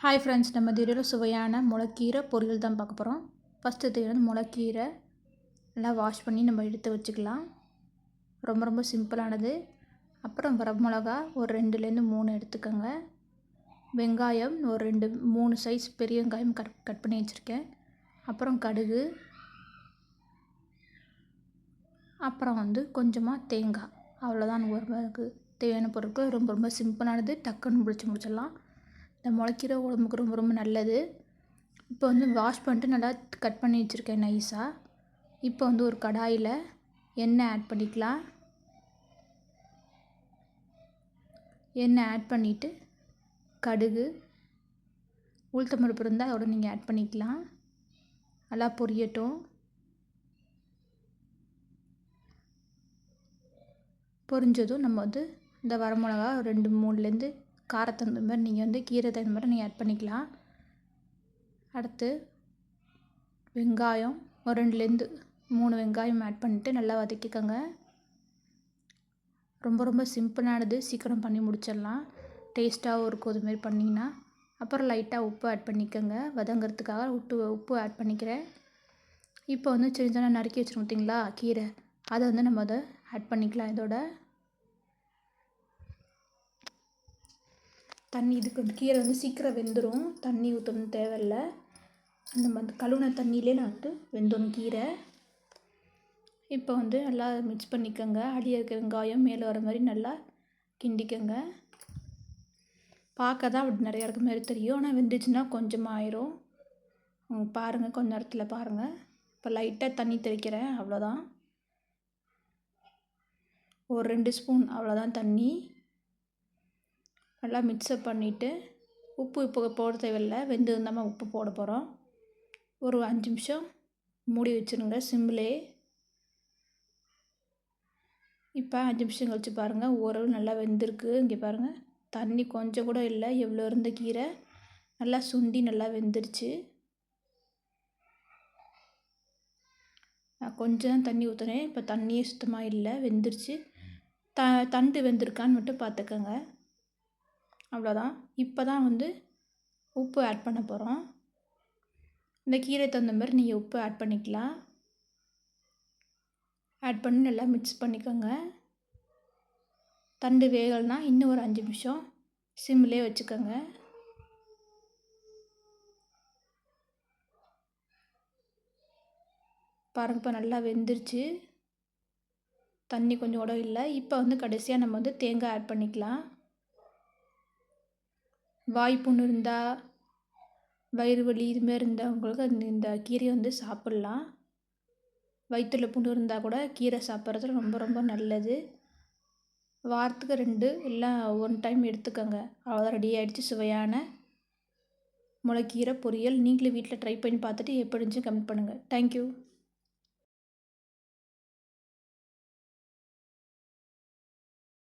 Hi friends நம்ம திடீர் சுவையான முளைக்கீரை பொரியல் தான் பார்க்க போகிறோம் ஃபஸ்ட்டு திடீர்னு முளைக்கீரை நல்லா வாஷ் பண்ணி நம்ம எடுத்து வச்சுக்கலாம். ரொம்ப ரொம்ப சிம்பிளானது அப்புறம் வர மிளகா ஒரு ரெண்டுலேருந்து மூணு எடுத்துக்கோங்க. வெங்காயம் ஒரு ரெண்டு மூணு சைஸ் பெரிய வெங்காயம் கட் கட் பண்ணி வச்சுருக்கேன். அப்புறம் கடுகு. அப்புறம் வந்து கொஞ்சமாக தேங்காய். அவ்வளோதான் ஒரு தேவையான பொருட்கள். ரொம்ப ரொம்ப சிம்பிளானது டக்குன்னு முடிச்சு முடிச்சிடலாம். இந்த முளைக்கீரை உடம்புக்கு ரொம்ப ரொம்ப நல்லது. இப்போ வந்து வாஷ் பண்ணிட்டு நல்லா கட் பண்ணி வச்சுருக்கேன் நைஸாக இப்போ வந்து ஒரு கடாயில் எண்ணெய் ஆட் பண்ணிக்கலாம். எண்ணெய் ஆட் பண்ணிவிட்டு கடுகு உளுத்தம்பருப்பு இருந்தால் அதோட நீங்கள் ஆட் பண்ணிக்கலாம். நல்லா பொரியட்டும். பொரிஞ்சதும் நம்ம வந்து இந்த வரமிளகா ரெண்டு மூணுலேருந்து காரத்தை தகுந்த மாதிரி நீங்கள் வந்து கீரை தகுந்த மாதிரி நீங்கள் ஆட் பண்ணிக்கலாம். அடுத்து வெங்காயம் ஒரு ரெண்டுலேருந்து மூணு வெங்காயம் ஆட் பண்ணிட்டு நல்லா வதக்கிக்கோங்க. ரொம்ப ரொம்ப சிம்பிளானது. சீக்கிரம் பண்ணி முடிச்சிடலாம். டேஸ்ட்டாகவும் இருக்கும் இதுமாரி பண்ணிங்கன்னா. அப்புறம் லைட்டாக உப்பு ஆட் பண்ணிக்கோங்க. வதங்கிறதுக்காக உப்பு உப்பு ஆட் பண்ணிக்கிறேன். இப்போ வந்து சின்ன சின்ன நறுக்கி வச்சுருக்கோம் பார்த்தீங்களா? கீரை. அதை வந்து நம்ம அதை ஆட் பண்ணிக்கலாம் இதோட. தண்ணி இதுக்கு வந்து கீரை வந்து சீக்கிரம் வெந்துடும் தண்ணி ஊற்றணும் தேவையில்ல. அந்த மாதிரி கழுவுன தண்ணியிலே நான் வந்து வெந்தோணும் கீரை. இப்போ வந்து நல்லா மிக்ஸ் பண்ணிக்கோங்க. அடியில் இருக்க வெங்காயம் மேலே வர மாதிரி நல்லா கிண்டிக்கோங்க. பார்க்க தான் அப்படி நிறையா இருக்க மாதிரி தெரியும். ஆனால் வெந்துச்சுன்னா கொஞ்சமாக ஆயிரும் பாருங்கள் கொஞ்ச நேரத்தில் பாருங்கள் இப்போ லைட்டாக தண்ணி தெளிக்கிறேன். அவ்வளோதான் ஒரு ரெண்டு ஸ்பூன் அவ்வளோதான் தண்ணி. நல்லா மிக்ஸப் பண்ணிவிட்டு உப்பு இப்போ போட தேவையில்லை. வெந்து நம்ம உப்பு போட போகிறோம் ஒரு அஞ்சு நிமிஷம் மூடி வச்சுருங்க. சிம்மிலே இப்போ அஞ்சு நிமிஷம் கழிச்சு பாருங்கள் ஓரளவு நல்லா வெந்திருக்கு. இங்கே பாருங்கள் தண்ணி கொஞ்சம் கூட இல்லை. எவ்வளோ இருந்த கீரை? நல்லா சுண்டி நல்லா வெந்துருச்சு. நான் கொஞ்சம் தான் தண்ணி ஊற்றுனேன் இப்போ தண்ணியே சுத்தமாக இல்லை. வெந்துருச்சு. த தண்டு வெந்திருக்கான்னு மட்டும் பார்த்துக்கோங்க. அவ்வளோதான். இப்போ தான் வந்து உப்பு ஆட் பண்ண போகிறோம் இந்த கீரை தகுந்த மாதிரி நீங்கள் உப்பு ஆட் பண்ணிக்கலாம். ஆட் பண்ணி நல்லா மிக்ஸ் பண்ணிக்கோங்க. தண்டு வேகலைனா இன்னும் ஒரு அஞ்சு நிமிஷம் சிம்மிலே வச்சுக்கோங்க. பாருங்க இப்போ நல்லா வெந்துருச்சு. தண்ணி கொஞ்சம் கூட இல்லை. இப்போ வந்து கடைசியாக நம்ம வந்து தேங்காய் ஆட் பண்ணிக்கலாம். வாய் இருந்தால் வயிறு வலி இதுமாரி இருந்தவங்களுக்கு அந்த இந்த கீரையை வந்து சாப்பிட்லாம். வயிற்றில் புண்ணு இருந்தால் கூட கீரை சாப்பிட்றது ரொம்ப ரொம்ப நல்லது. வாரத்துக்கு ரெண்டு இல்லை ஒன் டைம் எடுத்துக்கோங்க. அவ்வளோதான் ரெடி ஆகிடுச்சு சுவையான முளைக்கீரை பொரியல். நீங்களும் வீட்டில் ட்ரை பண்ணி பார்த்துட்டு எப்படி இருந்துச்சு கமெண்ட் பண்ணுங்கள் தேங்க்யூ